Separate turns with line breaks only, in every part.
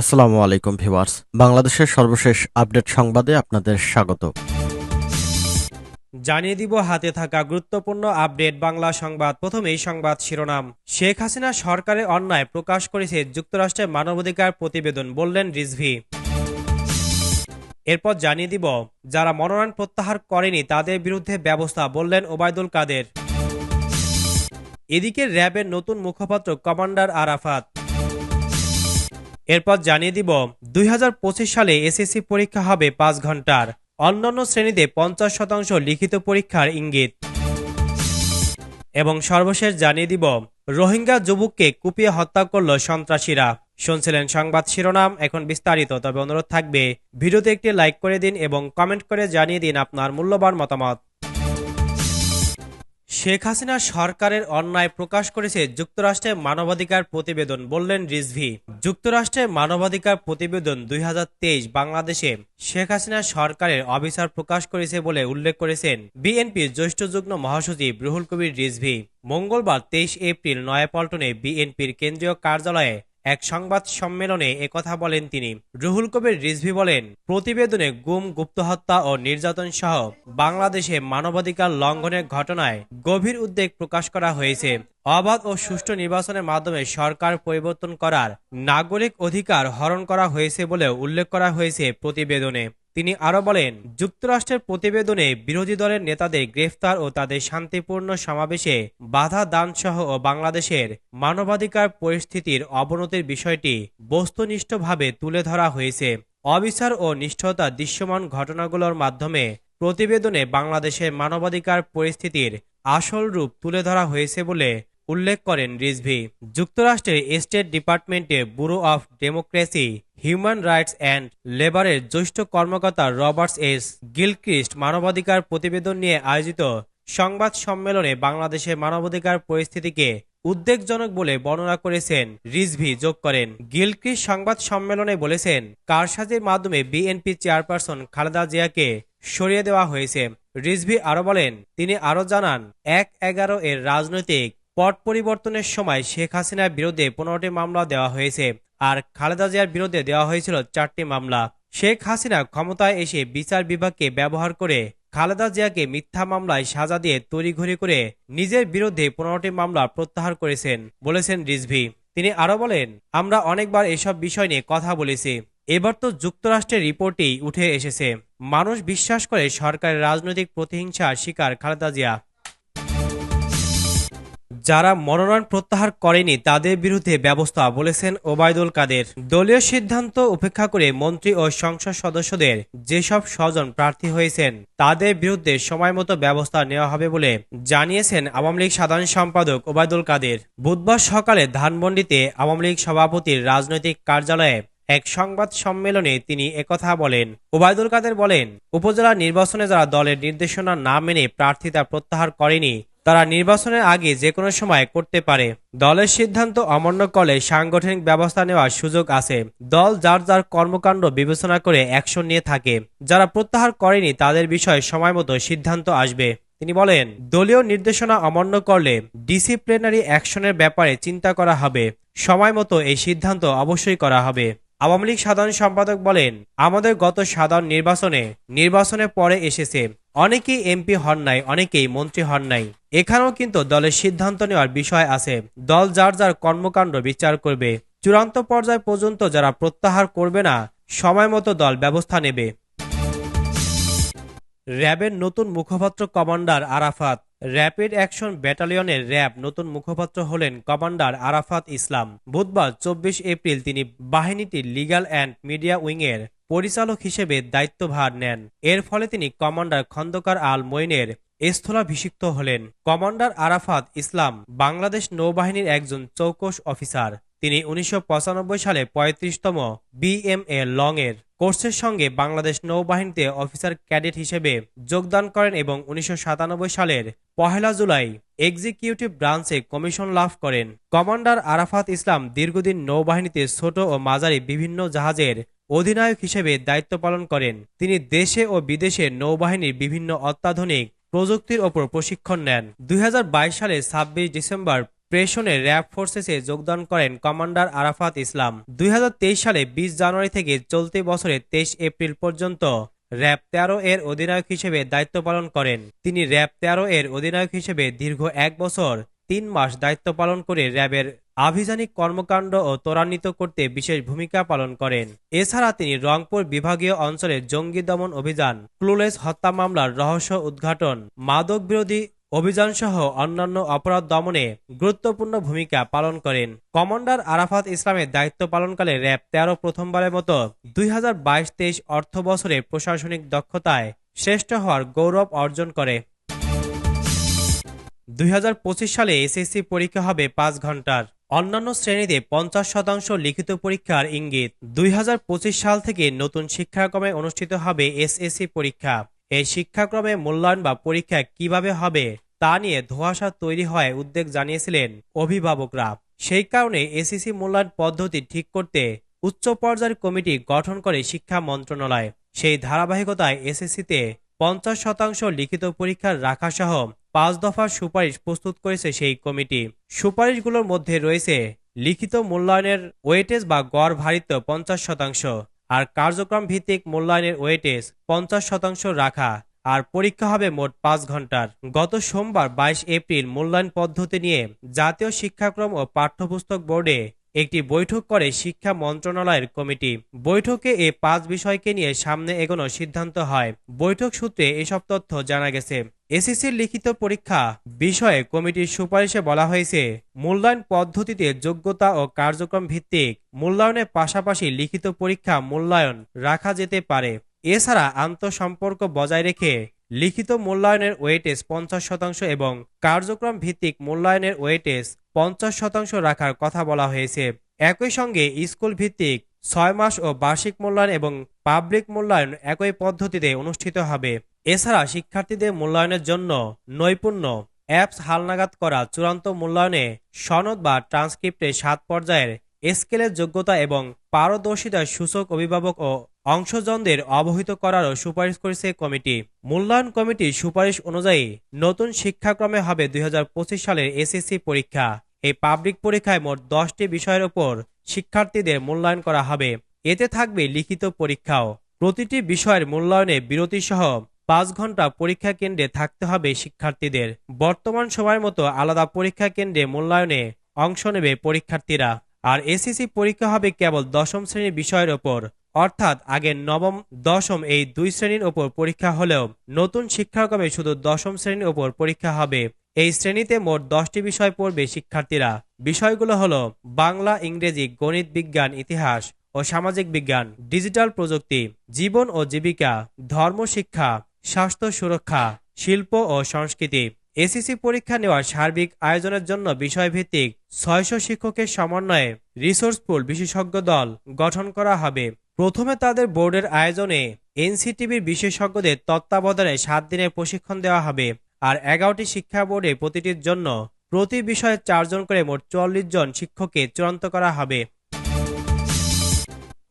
আসসালামু আলাইকুম ভিউয়ার্স। বাংলাদেশের সর্বশেষ আপডেট সংবাদে আপনাদের স্বাগত।
জানিয়ে দিব হাতে থাকা গুরুত্বপূর্ণ আপডেট বাংলা সংবাদ। প্রথমেই সংবাদ শিরোনাম। শেখ হাসিনা সরকারের অন্যায় প্রকাশ করেছে যুক্তরাষ্ট্রের মানবাধিকার প্রতিবেদন, বললেন রিজভি। এরপর জানিয়ে দিব, যারা মনোনয়ন প্রত্যাহার করেনি তাদের বিরুদ্ধে ব্যবস্থা, বললেন ওবায়দুল কাদের। এদিকে র্যাবের নতুন মুখপাত্র কমান্ডার আরাফাত। এরপর জানিয়ে দিব, দুই হাজার পঁচিশ সালে এসএসসি পরীক্ষা হবে পাঁচ ঘণ্টার। অন্যান্য শ্রেণীতে পঞ্চাশ শতাংশ লিখিত পরীক্ষার ইঙ্গিত। এবং সর্বশেষ জানিয়ে দিব, রোহিঙ্গা যুবককে কুপিয়ে হত্যা করল সন্ত্রাসীরা। শুনছিলেন সংবাদ শিরোনাম, এখন বিস্তারিত, তবে অনুরোধ থাকবে, ভিডিওতে একটি লাইক করে দিন এবং কমেন্ট করে জানিয়ে দিন আপনার মূল্যবান মতামত। শেখ হাসিনা সরকারের অন্যায় প্রকাশ করেছে যুক্তরাষ্ট্রের মানবাধিকার প্রতিবেদন, বললেন রিজভি। যুক্তরাষ্ট্রের মানবাধিকার প্রতিবেদন দুই হাজার তেইশ, বাংলাদেশে শেখ হাসিনা সরকারের অবিচার প্রকাশ করেছে বলে উল্লেখ করেছেন বিএনপির জ্যেষ্ঠ যুগ্ম মহাসচিব রুহুল কবির রিজভি। মঙ্গলবার তেইশ এপ্রিল নয়াপল্টনে বিএনপির কেন্দ্রীয় কার্যালয়ে এক সংবাদ সম্মেলনে একথা বলেন তিনি। রুহুল কবির রিজভি বলেন, প্রতিবেদনে গুম, গুপ্তহত্যা ও নির্যাতন সহ বাংলাদেশে মানবাধিকার লঙ্ঘনের ঘটনায় গভীর উদ্বেগ প্রকাশ করা হয়েছে। অবাধ ও সুষ্ঠু নির্বাচনের মাধ্যমে সরকার পরিবর্তন করার নাগরিক অধিকার হরণ করা হয়েছে বলেও উল্লেখ করা হয়েছে প্রতিবেদনে। তিনি আরও বলেন, যুক্তরাষ্ট্রের প্রতিবেদনে বিরোধী দলের নেতাদের গ্রেফতার ও তাদের শান্তিপূর্ণ সমাবেশে বাধা দান সহ ও বাংলাদেশের মানবাধিকার পরিস্থিতির অবনতির বিষয়টি বস্তুনিষ্ঠভাবে তুলে ধরা হয়েছে। অবিচার ও নিষ্ঠতা দৃশ্যমান ঘটনাগুলোর মাধ্যমে প্রতিবেদনে বাংলাদেশের মানবাধিকার পরিস্থিতির আসল রূপ তুলে ধরা হয়েছে বলে উল্লেখ করেন রিজভি, যুক্তরাষ্ট্রের স্টেট ডিপার্টমেন্টের bureau of democracy, human rights and লেবারের জ্যেষ্ঠ কর্মকর্তা রবার্টস এস গিলক্রিস্ট মানবাধিকার প্রতিবেদন নিয়ে আয়োজিত সংবাদ সম্মেলনে বাংলাদেশের মানবাধিকার পরিস্থিতিকে উদ্বেগজনক বলে বর্ণনা করেছেন রিজভি। যোগ করেন, গিলক্রিস্ট সংবাদ সম্মেলনে বলেছেন, কারসাজির মাধ্যমে বিএনপি চেয়ারপারসন খালেদা জিয়াকে সরিয়ে দেওয়া হয়েছে। রিজভি আরও বলেন, তিনি আরও জানান, এক এগারো এর রাজনৈতিক পট পরিবর্তনের সময় শেখ হাসিনার বিরুদ্ধে পনেরোটি মামলা দেওয়া হয়েছে আর খালেদা জিয়ার বিরুদ্ধে দেওয়া হয়েছিল চারটি মামলা। শেখ হাসিনা ক্ষমতায় এসে বিচার বিভাগকে ব্যবহার করে খালেদা জিয়াকে মিথ্যা মামলায় সাজা দিয়ে তড়িঘড়ি করে নিজের বিরুদ্ধে পনেরোটি মামলা প্রত্যাহার করেছেন, বলেছেন রিজভি। তিনি আরও বলেন, আমরা অনেকবার এসব বিষয় নিয়ে কথা বলেছি। এবার তো যুক্তরাষ্ট্রের রিপোর্টেই উঠে এসেছে। মানুষ বিশ্বাস করে সরকারের রাজনৈতিক প্রতিহিংসার শিকার খালেদা জিয়া। যারা মনোনয়ন প্রত্যাহার করেনি তাদের বিরুদ্ধে ব্যবস্থা বলেছেন ওবায়দুল কাদের। দলীয় সিদ্ধান্ত উপেক্ষা করে মন্ত্রী ও সংসদ সদস্যদের যেসব স্বজন প্রার্থী হয়েছেন, তাদের বিরুদ্ধে সময়মতো ব্যবস্থা নেওয়া হবে বলে জানিয়েছেন আওয়ামী লীগ সাধারণ সম্পাদক ওবায়দুল কাদের। বুধবার সকালে ধানমন্ডিতে আওয়ামী লীগ সভাপতির রাজনৈতিক কার্যালয়ে এক সংবাদ সম্মেলনে তিনি একথা বলেন। ওবায়দুল কাদের বলেন, উপজেলা নির্বাচনে যারা দলের নির্দেশনা না মেনে প্রার্থিতা প্রত্যাহার করেনি তারা নির্বাচনের আগে যে কোনো সময় করতে পারে। দলের সিদ্ধান্ত অমান্য করলে সাংগঠনিক ব্যবস্থা নেওয়ার সুযোগ আছে। দল যার যার কর্মকাণ্ড বিবেচনা করে অ্যাকশন নিয়ে থাকে। যারা প্রত্যাহার করেনি তাদের বিষয়ে সময়মতো সিদ্ধান্ত আসবে। তিনি বলেন, দলীয় নির্দেশনা অমান্য করলে ডিসিপ্লিনারি অ্যাকশনের ব্যাপারে চিন্তা করা হবে। সময় মতো এই সিদ্ধান্ত অবশ্যই করা হবে। আওয়ামী লীগ সাধারণ সম্পাদক বলেন, আমাদের গত সাধারণ নির্বাচনে, নির্বাচনের পরে এসেছে। অনেকেই এমপি হন নাই, অনেকেই মন্ত্রী হন নাই। এখানেও কিন্তু দলের সিদ্ধান্ত নেওয়ার বিষয় আছে। দল যার যার কর্মকাণ্ড বিচার করবে। চূড়ান্ত পর্যায় পর্যন্ত যারা প্রত্যাহার করবে না, সময় মতো দল ব্যবস্থা নেবে। র্যাবের নতুন মুখপাত্র কমান্ডার আরাফাত। র্যাপিড অ্যাকশন ব্যাটালিয়নের র্যাব নতুন মুখপাত্র হলেন কমান্ডার আরাফাত ইসলাম। বুধবার চব্বিশ এপ্রিল তিনি বাহিনীটির লিগ্যাল অ্যান্ড মিডিয়া উইংয়ের পরিচালক হিসেবে দায়িত্বভার নেন। এর ফলে তিনি কমান্ডার খন্দকার আল মইনের স্থলাভিষিক্ত হলেন কমান্ডার আরাফাত ইসলাম, বাংলাদেশ নৌবাহিনীর একজন চৌকস অফিসার। তিনি উনিশশো পঁচানব্বই সালে পঁয়ত্রিশতম বি বিএমএ লং এর কোর্সের সঙ্গে বাংলাদেশ নৌবাহিনীতে অফিসার ক্যাডেট হিসেবে যোগদান করেন এবং উনিশশো সাতানব্বই সালের পহেলা জুলাই এক্সিকিউটিভ ব্রাঞ্চে কমিশন লাভ করেন। কমান্ডার আরাফাত ইসলাম দীর্ঘদিন নৌবাহিনীতে ছোট ও মাঝারি বিভিন্ন জাহাজের অধিনায়ক হিসেবে দায়িত্ব পালন করেন। তিনি দেশে ও বিদেশে নৌবাহিনীর বিভিন্ন অত্যাধুনিক প্রযুক্তির ওপর প্রশিক্ষণ নেন। দুই সালে ছাব্বিশ ডিসেম্বর প্রেশনে র্যাব ফোর্সেসে যোগদান করেন কমান্ডার আরাফাত ইসলাম। দুই হাজার তেইশ সালে বিশ জানুয়ারি থেকে চলতি বছরে তেইশ এপ্রিল পর্যন্ত র্যাব তেরো এর অধিনায়ক হিসেবে দায়িত্ব পালন করেন। তিনি র্যাব তেরো এর অধিনায়ক হিসেবে দীর্ঘ এক বছর তিন মাস দায়িত্ব পালন করে র্যাবের আভিযানিক কর্মকাণ্ড ও ত্বরান্বিত করতে বিশেষ ভূমিকা পালন করেন। এছাড়া তিনি রংপুর বিভাগীয় অঞ্চলে জঙ্গি দমন অভিযান ক্লুলেস হত্যা মামলার রহস্য উদ্ঘাটন, মাদক বিরোধী অভিযানসহ অন্যান্য অপরাধ দমনে গুরুত্বপূর্ণ ভূমিকা পালন করেন। কমান্ডার আরাফাত ইসলামের দায়িত্ব পালনকালে র্যাব তেরো প্রথমবারের মতো দুই হাজার বাইশ তেইশ অর্থ বছরে প্রশাসনিক দক্ষতায় শ্রেষ্ঠ হওয়ার গৌরব অর্জন করে। দুই হাজার পঁচিশ সালে এসএসসি পরীক্ষা হবে পাঁচ ঘণ্টার। অন্যান্য শ্রেণীতে পঞ্চাশ শতাংশ লিখিত পরীক্ষার ইঙ্গিত। দুই হাজার পঁচিশ সাল থেকে নতুন শিক্ষাক্রমে অনুষ্ঠিত হবে এসএসসি পরীক্ষা। এই শিক্ষাক্রমে মূল্যায়ন বা পরীক্ষা কীভাবে হবে তা নিয়ে ধোঁয়াশা তৈরি হয় উদ্বেগ জানিয়েছিলেন অভিভাবকরা। সেই কারণে এসএসসি মূল্যায়ন পদ্ধতি ঠিক করতে উচ্চ পর্যায়ের কমিটি গঠন করে শিক্ষা মন্ত্রণালয়। সেই ধারাবাহিকতায় এসএসসিতে পঞ্চাশ শতাংশ লিখিত পরীক্ষার রাখা সহ পাঁচ দফার সুপারিশ প্রস্তুত করেছে সেই কমিটি। সুপারিশগুলোর মধ্যে রয়েছে লিখিত মূল্যায়নের ওয়েটেজ বা গড় ভারিত্ব পঞ্চাশ শতাংশ আর কার্যক্রম ভিত্তিক মূল্যায়নের ওয়েটেজ পঞ্চাশ শতাংশ রাখা আর পরীক্ষা হবে মোট পাঁচ ঘণ্টার। গত সোমবার বাইশ এপ্রিল মূল্যায়ন পদ্ধতি নিয়ে জাতীয় শিক্ষাক্রম ও পাঠ্যপুস্তক বোর্ডে একটি বৈঠক করে শিক্ষা মন্ত্রণালয়ের কমিটি। বৈঠকে এ পাঁচ বিষয়কে নিয়ে সামনে এগোনোর সিদ্ধান্ত হয়। বৈঠক সূত্রে এসব তথ্য জানা গেছে। এসএসসির লিখিত পরীক্ষা বিষয়ে কমিটির সুপারিশে বলা হয়েছে, মূল্যায়ন পদ্ধতিতে যোগ্যতা ও কার্যক্রম ভিত্তিক মূল্যায়নের পাশাপাশি লিখিত পরীক্ষা মূল্যায়ন রাখা যেতে পারে। এছাড়া আন্তঃসম্পর্ক বজায় রেখে লিখিত মূল্যায়নের ওয়েটেজ পঞ্চাশ শতাংশ এবং কার্যক্রম ভিত্তিক মূল্যায়নের ওয়েটেজ পঞ্চাশ শতাংশ রাখার কথা বলা হয়েছে। একই সঙ্গে স্কুল ভিত্তিক ছয় মাস ও বার্ষিক মূল্যায়ন এবং পাবলিক মূল্যায়ন একই পদ্ধতিতে অনুষ্ঠিত হবে। এছাড়া শিক্ষার্থীদের মূল্যায়নের জন্য নৈপুণ্য অ্যাপস হালনাগাদ করা চূড়ান্ত মূল্যায়নে সনদ বা ট্রান্সক্রিপ্টে সাত পর্যায়ের স্কেলের যোগ্যতা এবং পারদর্শিতার সূচক অভিভাবক ও অংশজনদের অবহিত করারও সুপারিশ করেছে কমিটি। মূল্যায়ন কমিটির সুপারিশ অনুযায়ী নতুন শিক্ষাক্রমে হবে দুই হাজার পঁচিশ সালের এসএসসি পরীক্ষা। এই পাবলিক পরীক্ষায় মোট দশটি বিষয়ের ওপর শিক্ষার্থীদের মূল্যায়ন করা হবে। এতে থাকবে লিখিত পরীক্ষাও। প্রতিটি বিষয়ের মূল্যায়নে বিরতি সহ পাঁচ ঘণ্টা পরীক্ষা কেন্দ্রে থাকতে হবে শিক্ষার্থীদের। বর্তমান সময়ের মতো আলাদা পরীক্ষা কেন্দ্রে মূল্যায়নে অংশ নেবে পরীক্ষার্থীরা। আর এসএসসি পরীক্ষা হবে কেবল দশম শ্রেণির বিষয়ের ওপর। অর্থাৎ আগে নবম, দশম এই দুই শ্রেণির ওপর পরীক্ষা হলেও নতুন শিক্ষাক্রমে শুধু দশম শ্রেণির ওপর পরীক্ষা হবে। এই শ্রেণীতে মোট দশটি বিষয় পড়বে শিক্ষার্থীরা। বিষয়গুলো হলো বাংলা, ইংরেজি, গণিত বিজ্ঞান, ইতিহাস ও সামাজিক বিজ্ঞান, ডিজিটাল প্রযুক্তি, জীবন ও জীবিকা, ধর্ম, শিক্ষা স্বাস্থ্য সুরক্ষা, শিল্প ও সংস্কৃতি। এসিসি পরীক্ষা নেওয়ার সার্বিক আয়োজনের জন্য বিষয়ভিত্তিক ছয়শো শিক্ষকের সমন্বয়ে রিসোর্স পুল বিশেষজ্ঞ দল গঠন করা হবে। প্রথমে তাদের বোর্ডের আয়োজনে এনসিটিভির বিশেষজ্ঞদের তত্ত্বাবধানে সাত দিনের প্রশিক্ষণ দেওয়া হবে আর এগারোটি শিক্ষা বোর্ডে প্রতিটির জন্য প্রতি বিষয়ে চারজন করে মোট চুয়াল্লিশ জন শিক্ষককে চূড়ান্ত করা হবে।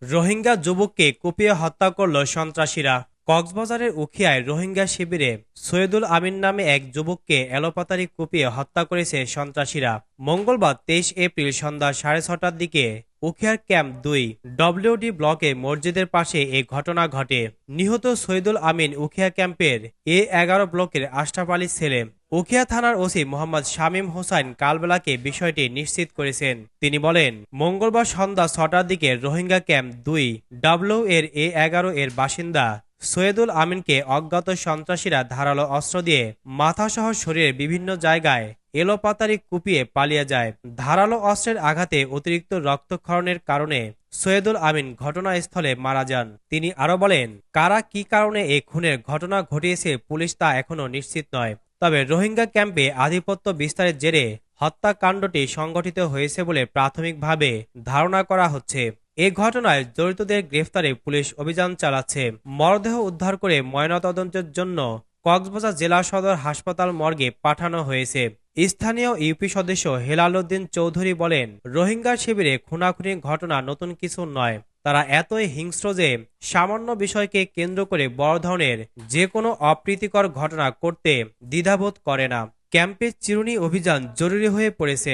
রোহিঙ্গা যুবককে কুপিয়ে হত্যা করল সন্ত্রাসীরা। কক্সবাজারের উখিয়ায় রোহিঙ্গা শিবিরে সৈয়দুল আমিন নামে এক যুবককে এলোপাতারি কুপিয়ে হত্যা করেছে সন্ত্রাসীরা। মঙ্গলবার তেইশ এপ্রিল সন্ধ্যা সাড়ে ছটার দিকে উখিয়ার ক্যাম্প দুই ডব্লিউডি ব্লকে মসজিদের পাশে এ ঘটনা ঘটে। নিহত সৈয়দুল আমিন উখিয়া ক্যাম্পের এ এগারো ব্লকের আশরাফ আলীর ছেলে। উখিয়া থানার ওসি মোহাম্মদ শামীম হোসাইন কালবেলাকে বিষয়টি নিশ্চিত করেছেন। তিনি বলেন, মঙ্গলবার সন্ধ্যা ছটার দিকে রোহিঙ্গা ক্যাম্প দুই ডাব্লিউ এর এ এগারো এর বাসিন্দা সৈয়দুল আমিনকে অজ্ঞাত সন্ত্রাসীরা ধারালো অস্ত্র দিয়ে মাথাসহ শরীরের বিভিন্ন জায়গায় এলোপাতারি কুপিয়ে পালিয়ে যায়। ধারালো অস্ত্রের আঘাতে অতিরিক্ত রক্তক্ষরণের কারণে সৈয়দুল আমিন ঘটনাস্থলে মারা যান। তিনি আরও বলেন, কারা কি কারণে এই খুনের ঘটনা ঘটিয়েছে পুলিশ তা এখনও নিশ্চিত নয়। তবে রোহিঙ্গা ক্যাম্পে আধিপত্য বিস্তারের জেরে হত্যাকাণ্ডটি সংগঠিত হয়েছে বলে প্রাথমিকভাবে ধারণা করা হচ্ছে। এ ঘটনায় জড়িতদের গ্রেফতারে পুলিশ অভিযান চালাচ্ছে। মরদেহ উদ্ধার করে ময়নাতদন্তের জন্য কক্সবাজার জেলা সদর হাসপাতাল মর্গে পাঠানো হয়েছে। স্থানীয় ইউপি সদস্য হেলাল উদ্দিন চৌধুরী বলেন, রোহিঙ্গা শিবিরে খুনাখুনি ঘটনা নতুন কিছু নয়। তারা এতই হিংস্র যে সামান্য বিষয়কে কেন্দ্র করে বড় ধরনের যে কোনো অপ্রীতিকর ঘটনা করতে দ্বিধাবোধ করে না। ক্যাম্পে চিরুনি অভিযান জরুরি হয়ে পড়েছে।